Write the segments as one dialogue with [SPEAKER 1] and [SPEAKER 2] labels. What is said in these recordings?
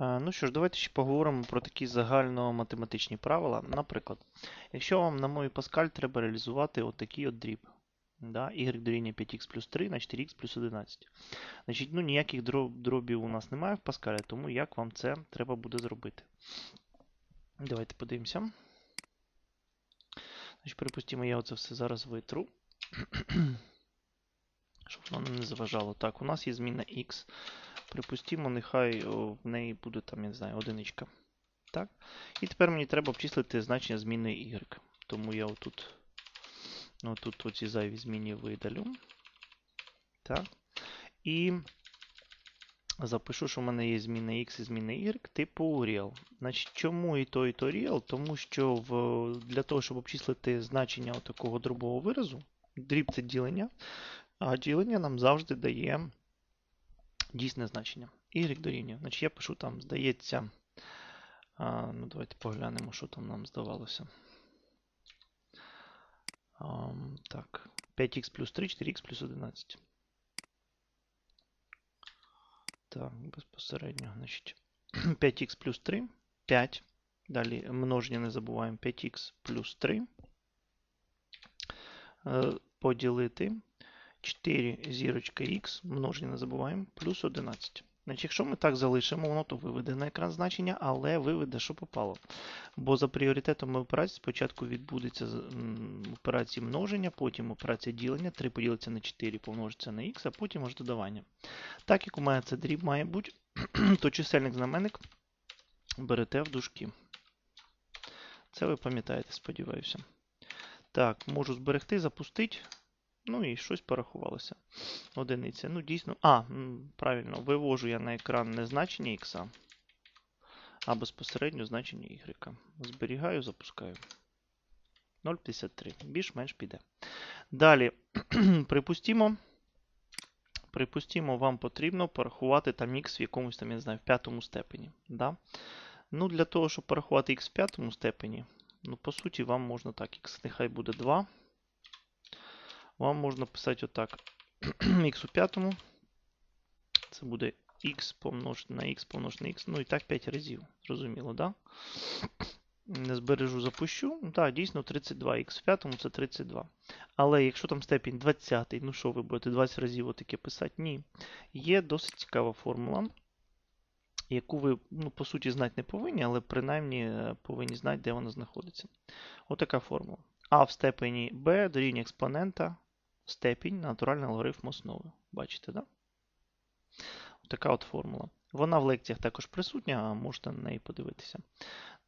[SPEAKER 1] Е, Ну що ж, давайте ще поговоримо про такі загальноматематичні правила. Наприклад, якщо вам на мові Pascal треба реалізувати отакий от дріб. Да, y дорівнює 5х плюс 3 на 4х плюс 11. Значить, ну ніяких дроб- дробів у нас немає в Pascal, тому як вам це треба буде зробити? Давайте подивимося. Значить, припустимо, я оце все зараз витру. Щоб воно не заважало. Так, у нас є зміна x. Припустимо, нехай в неї буде там, я не знаю, одиничка. Так. І тепер мені треба обчислити значення зміни y. Тому я отут, ну, тут оці зайві зміни видалю. Так. І запишу, що в мене є зміна x і зміна y, типу real. Значить, чому і то, і то real? Тому що в, для того, щоб обчислити значення такого дробового виразу, дріб це ділення, а ділення нам завжди дає дійсне значення. Y дорівнює. Значить, я пишу там, здається. А, ну, давайте поглянемо, що там нам здавалося. А, так, 5х плюс 3, 4х плюс 11. Так, безпосередньо. Значить, 5х плюс 3, 5. Далі множення не забуваємо 5х плюс 3. Е, Поділити 4 зірочка х, множення не забуваємо, плюс 11. Значить, Якщо ми так залишимо, воно то виведе на екран значення, але виведе, що попало. Бо за пріоритетом операції спочатку відбудеться операція множення, потім операція ділення, 3 поділиться на 4 помножиться на х, а потім аж додавання. Так як у мене це дріб має бути, то чисельник знаменник берете в дужки. Це ви пам'ятаєте, сподіваюся. Так, можу зберегти, запустити. Ну і щось порахувалося. Одиниця. Ну, дійсно. А, правильно, вивожу я на екран не значення х, а безпосередньо значення y. Зберігаю, запускаю. 0,53. Більш-менш піде. Далі, припустімо. Припустімо, вам потрібно порахувати там х в якомусь там, я не знаю, в п'ятому степені. Да? Ну, для того, щоб порахувати х в п'ятому степені, ну, по суті, вам можна так. х нехай буде 2 вам можна писати отак. х у п'ятому. Це буде х помножити на х помножити на х. Ну і так 5 разів. Зрозуміло, да? Не збережу, запущу. Так, дійсно 32 х в п'ятому це 32. Але якщо там степінь 20, ну що ви будете 20 разів отаке писати? Ні. Є досить цікава формула, яку ви, ну, по суті, знати не повинні, але принаймні е, повинні знати, де вона знаходиться. Отака формула. А в степені b дорівнює експонента степінь натуральний алгоритм основи. Бачите, да? Така от формула. Вона в лекціях також присутня, а можете на неї подивитися.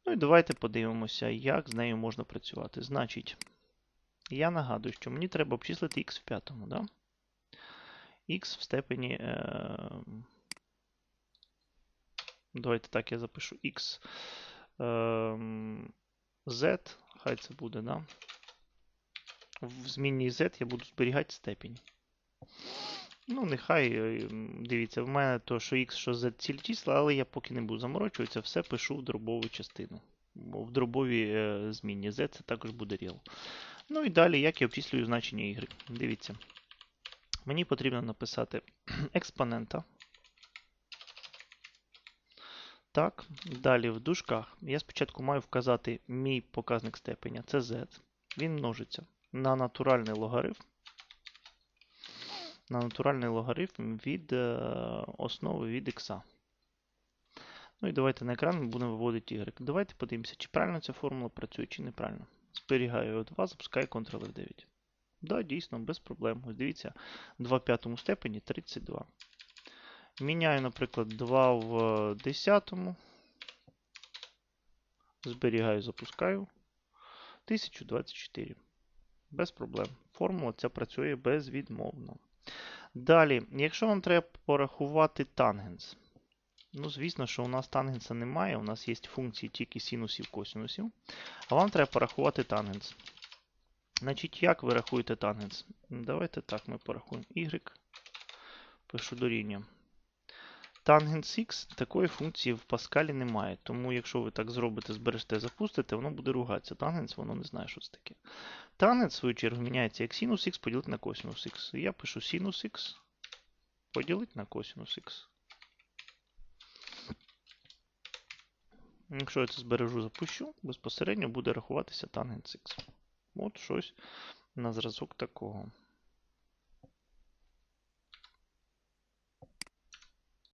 [SPEAKER 1] Ну і давайте подивимося, як з нею можна працювати. Значить, я нагадую, що мені треба обчислити х в п'ятому. Да? х в степені. Е... Давайте так я запишу x е... z, хай це буде, да? В змінній z я буду зберігати степінь. Ну, нехай, е, дивіться, в мене то, що x, що z ціль числа, але я поки не буду заморочуватися, все пишу в дробову частину. Бо в дробовій е, змінні z це також буде real. Ну і далі, як я обчислюю значення y. Дивіться. Мені потрібно написати експонента. Так, далі в дужках я спочатку маю вказати мій показник степеня, це z. Він множиться на натуральний логарифм. На натуральний логарифм від е, основи від x. Ну і давайте на екран будемо виводити y. Давайте подивимося, чи правильно ця формула працює, чи неправильно. Зберігаю O2, запускаю Ctrl-F9. Да, дійсно, без проблем. Ось дивіться, 2 в п'ятому степені 32. Міняю, наприклад, 2 в 10. Зберігаю, запускаю. 1024. Без проблем. Формула ця працює безвідмовно. Далі, якщо вам треба порахувати тангенс. Ну, звісно, що у нас тангенса немає. У нас є функції тільки синусів, косинусів. А вам треба порахувати тангенс. Значить, як ви рахуєте тангенс? Давайте так ми порахуємо y. Пишу дорівнює. Тангенс x такої функції в Паскалі немає. Тому, якщо ви так зробите, збережете, запустите, воно буде ругатися. Тангенс, воно не знає, що це таке. Тангенс, в свою чергу, міняється як синус х поділити на косинус х. Я пишу синус х поділити на косинус х. Якщо я це збережу, запущу, безпосередньо буде рахуватися тангенс х. От щось на зразок такого.